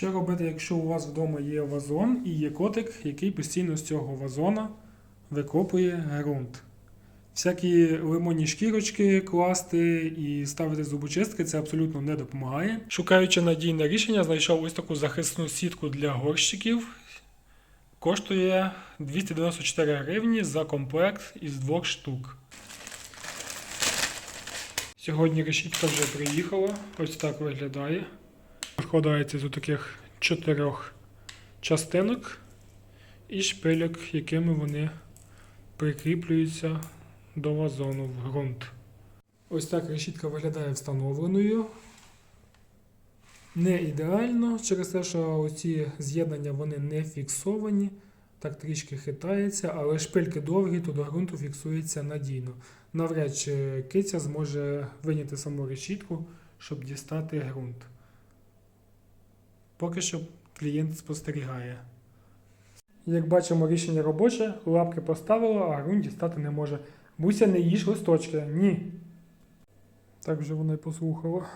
Що робити, якщо у вас вдома є вазон і є котик, який постійно з цього вазона викопує ґрунт? Всякі лимонні шкірочки класти і ставити зубочистки це абсолютно не допомагає. Шукаючи надійне рішення, знайшов ось таку захисну сітку для горщиків. Коштує 294 гривні за комплект із двох штук. Сьогодні решітка вже приїхала. Ось так виглядає. Складається з таких чотирьох частинок і шпильок, якими вони прикріплюються до вазону в ґрунт. Ось так решітка виглядає встановленою. Не ідеально, через те, що оці з'єднання вони не фіксовані, так трішки хитається, але шпильки довгі, то до ґрунту фіксується надійно. Навряд чи киця зможе виняти саму решітку, щоб дістати ґрунт. Поки що клієнт спостерігає. Як бачимо, рішення робоче, лапки поставило, а ґрунт дістати не може. Буся, не їж листочки. Ні. Так вже вона й послухала.